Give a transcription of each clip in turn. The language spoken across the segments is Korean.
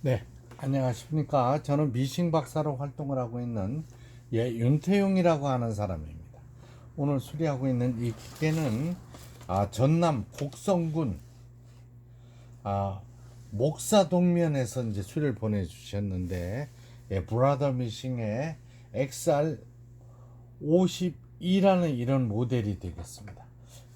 네, 안녕하십니까. 저는 미싱 박사로 활동을 하고 있는 예, 윤태용이라고 하는 사람입니다. 오늘 수리하고 있는 이 기계는 아, 전남 곡성군 아, 목사 동면에서 이제 수리를 보내주셨는데 예, 브라더 미싱의 XR 52라는 이런 모델이 되겠습니다.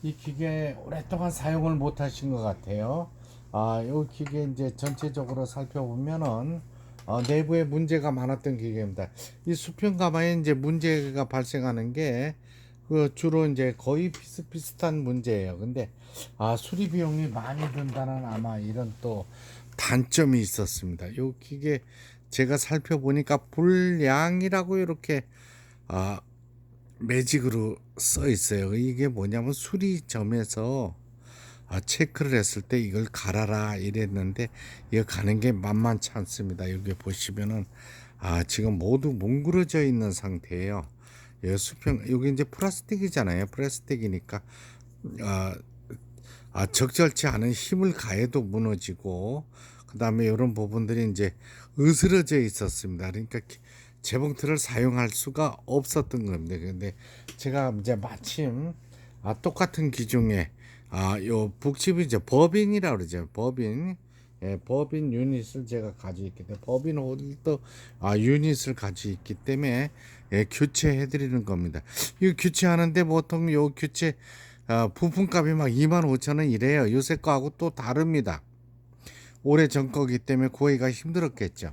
이 기계 오랫동안 사용을 못 하신 것 같아요. 아, 이 기계 이제 전체적으로 살펴보면은 어, 내부에 문제가 많았던 기계입니다. 이 수평 가마에 이제 문제가 발생하는 게 그 주로 이제 거의 비슷비슷한 문제예요. 근데 아, 수리 비용이 많이 든다는 아마 이런 또 단점이 있었습니다. 이 기계 제가 살펴보니까 불량이라고 이렇게 아, 매직으로 써 있어요. 이게 뭐냐면 수리점에서 아, 체크를 했을 때 이걸 갈아라 이랬는데 이거 가는 게 만만치 않습니다. 여기 보시면은 아 지금 모두 뭉그러져 있는 상태예요. 이 수평 여기 이제 플라스틱이잖아요. 플라스틱이니까 아, 아 적절치 않은 힘을 가해도 무너지고 그 다음에 이런 부분들이 이제 으스러져 있었습니다. 그러니까 기- 재봉틀을 사용할 수가 없었던 겁니다. 근데 제가 이제 마침 아, 똑같은 기종의 아, 요 북칩이 이제 법인이라고 그러죠. 법인. 예, 법인 유닛을 제가 가지고 있기 때문에 법인 홀더 아, 유닛을 가지고 있기 때문에 예, 교체해 드리는 겁니다. 이 교체하는데 보통 요 교체 아, 부품값이 막 2만 5천 원 이래요. 요새 거하고 또 다릅니다. 오래 전 거기 때문에 구하기가 힘들었겠죠.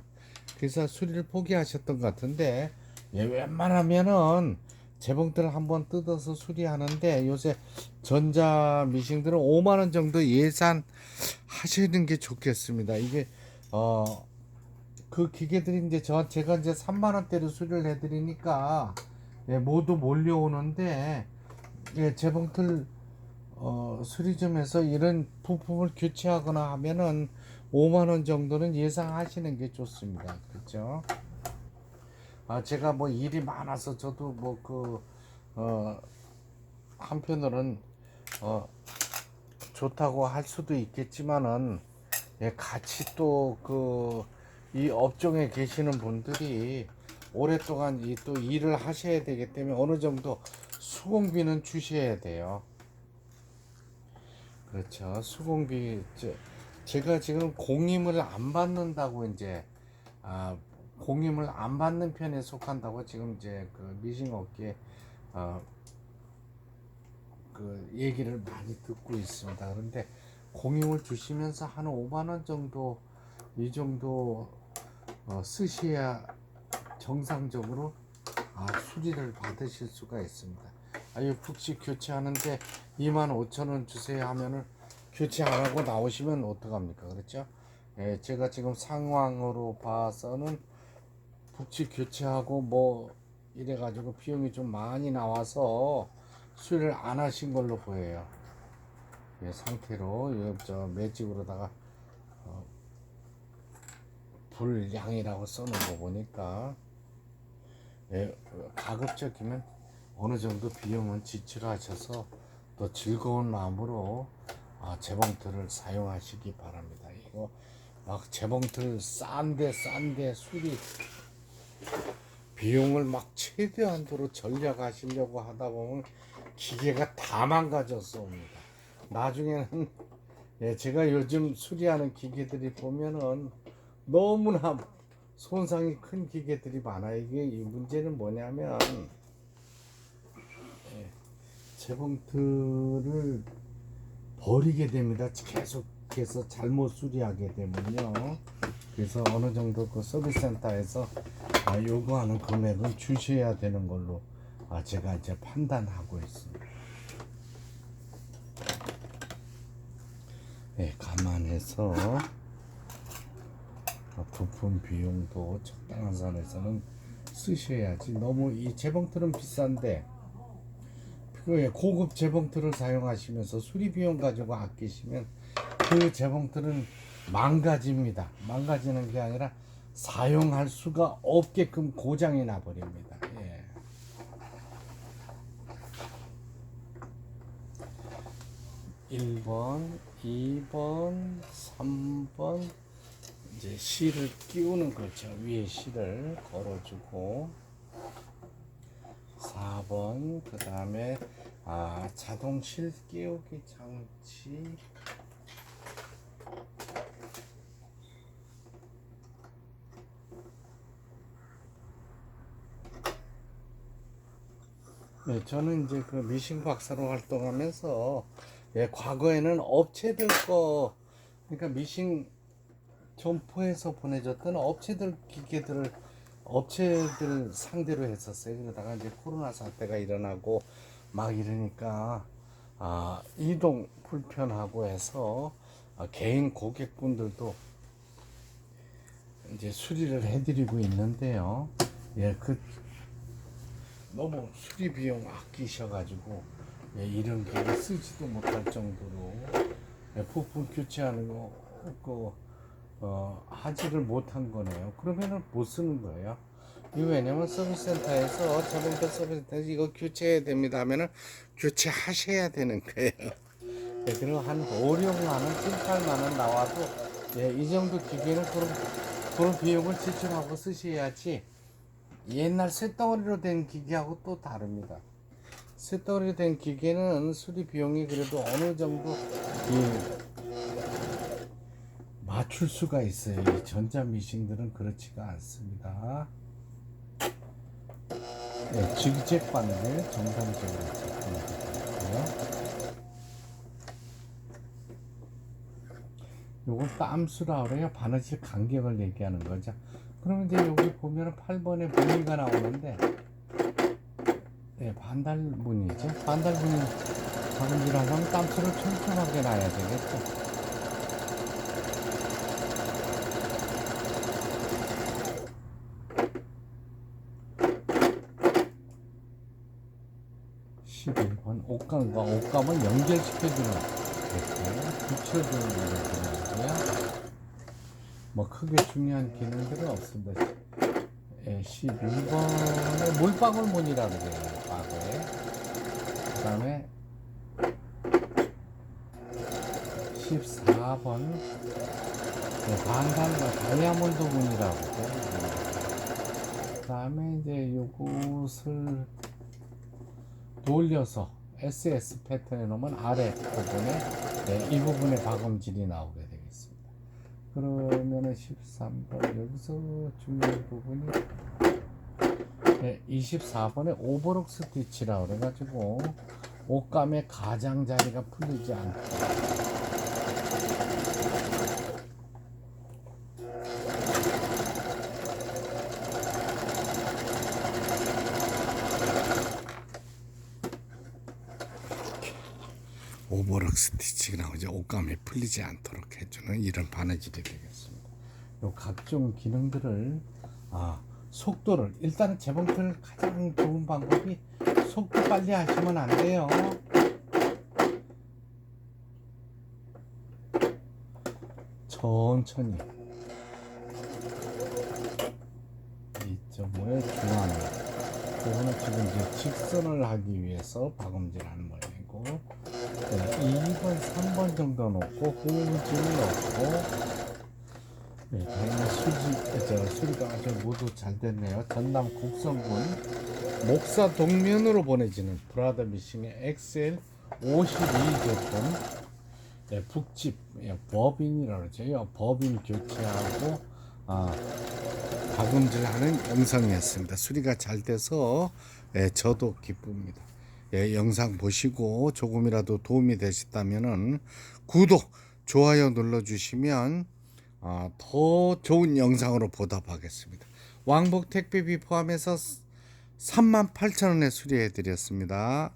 그래서 수리를 포기하셨던 것 같은데 예, 웬만하면은 재봉틀을 한번 뜯어서 수리하는데 요새 전자 미싱들은 5만 원 정도 예산 하시는 게 좋겠습니다. 이게 어 그 기계들이 이제 저 제가 이제 3만 원대로 수리를 해드리니까 예, 모두 몰려오는데 예, 재봉틀 어, 수리점에서 이런 부품을 교체하거나 하면은 5만 원 정도는 예상하시는 게 좋습니다. 그렇죠? 아, 제가 뭐 일이 많아서 저도 뭐 그, 어, 한편으로는, 어, 좋다고 할 수도 있겠지만은, 예, 같이 또 그, 이 업종에 계시는 분들이 오랫동안 이 또 일을 하셔야 되기 때문에 어느 정도 수공비는 주셔야 돼요. 그렇죠. 수공비, 저, 제가 지금 공임을 안 받는다고 이제, 아, 공임을 안 받는 편에 속한다고 지금 이제 그 미싱 업계 어, 그 얘기를 많이 듣고 있습니다. 그런데 공임을 주시면서 한 5만 원 정도 이 정도 어, 쓰셔야 정상적으로 아, 수리를 받으실 수가 있습니다. 아유 북식 교체하는데 2만 5천 원 주세요 하면은 교체 안 하고 나오시면 어떡합니까? 그렇죠? 예, 제가 지금 상황으로 봐서는 북치 교체하고 뭐 이래가지고 비용이 좀 많이 나와서 수리를 안 하신 걸로 보여요. 예, 상태로 이저 매직으로다가 어, 불량이라고 써놓은 거 보니까 예, 가급적이면 어느 정도 비용은 지출하셔서 또 즐거운 마음으로 아, 재봉틀을 사용하시기 바랍니다. 이거 막 재봉틀 싼데 싼데 수리 비용을 막 최대한도로 절약하시려고 하다 보면 기계가 다 망가져서 옵니다. 나중에는 예, 제가 요즘 수리하는 기계들이 보면은 너무나 손상이 큰 기계들이 많아요. 이게 이 문제는 뭐냐면 예, 재봉틀을 버리게 됩니다. 계속해서 잘못 수리하게 되면요. 그래서 어느 정도 그 서비스 센터에서 아, 요구하는 금액은 주셔야 되는 걸로 아, 제가 이제 판단하고 있습니다. 네, 감안해서 어, 부품 비용도 적당한 선에서는 쓰셔야지 너무 이 재봉틀은 비싼데 그 고급 재봉틀을 사용하시면서 수리 비용 가지고 아끼시면 그 재봉틀은 망가집니다. 망가지는 게 아니라 사용할 수가 없게끔 고장이 나 버립니다. 예. (1번) (2번) (3번) 이제 실을 끼우는 거죠. 위에 실을 걸어주고 4번 그 다음에 아 자동 실 끼우기 장치 네, 저는 이제 그 미싱 박사로 활동하면서 예, 과거에는 업체들 거 그러니까 미싱 점포에서 보내줬던 업체들 기계들을 업체들 상대로 했었어요. 그러다가 이제 코로나 사태가 일어나고 막 이러니까 아, 이동 불편하고 해서 아, 개인 고객분들도 이제 수리를 해드리고 있는데요. 예, 그 너무 수리 비용 아끼셔가지고 예, 이런 기계 쓰지도 못할 정도로 예, 부품 교체하는 거 그, 어, 하지를 못한 거네요. 그러면은 못 쓰는 거예요. 이 왜냐면 서비스 센터에서 자동차 서비스 센터에서 이거 교체해야 됩니다 하면은 교체하셔야 되는 거예요. 예, 그리고 한 5, 6만원, 7, 8만원 나와도 예, 이 정도 기계는 그런, 그런 비용을 지출하고 쓰셔야지 옛날 쇳덩어리로 된 기계하고 또 다릅니다. 쇳덩어리로 된 기계는 수리 비용이 그래도 어느 정도 이 맞출 수가 있어요. 이 전자 미싱들은 그렇지가 않습니다. 네, 직잭 바늘 정상적으로 접근되고요. 요건 땀수라 그래요. 바느질 간격을 얘기하는 거죠. 그러면 이제 여기 보면은 8번에 무늬가 나오는데, 네, 반달 무늬죠. 반달 무늬 바느질하면 땀수를 촘촘하게 놔야 되겠죠. 번 옷감과 옷감을 연결시켜주는 이렇게 붙여주는 거고요. 뭐 크게 중요한 기능들은 없습니다. 예, 12번에 물방울 문이라고 그래요. 과거에. 그 다음에 14번 네, 반달과 다이아몬드 문이라고. 그 다음에 이제 요것을 돌려서 SS 패턴에 놓으면 아래 부분에 네, 이 부분에 박음질이 나오게 되겠습니다. 그러면은 13번. 여기서 중요한 부분이 네, 24번에 오버록 스티치라 그래가지고 옷감의 가장자리가 풀리지 않고 오버럭 스티치가 나오죠. 옷감이 풀리지 않도록 해주는 이런 바느질이 되겠습니다. 요 각종 기능들을 아 속도를 일단은 재봉틀 가장 좋은 방법이 속도 빨리 하시면 안 돼요. 천천히 이점의 중앙을 그거는 지금 이제 직선을 하기 위해서 박음질하는 네, 2번, 3번 정도 놓고 호흡을 넣고 네, 수지, 저 수리가 아주 모두 잘 됐네요. 전남 곡성군 목사 동면으로 보내지는 브라더 미싱의 엑셀 52 제품 네, 북집 예, 법인이라고 그러죠. 법인 교체하고 아, 박음질하는 영상이었습니다. 수리가 잘 돼서 예, 저도 기쁩니다. 예, 영상 보시고 조금이라도 도움이 되셨다면은 구독, 좋아요 눌러주시면 아, 더 좋은 영상으로 보답하겠습니다. 왕복 택배비 포함해서 38,000원에 수리해 드렸습니다.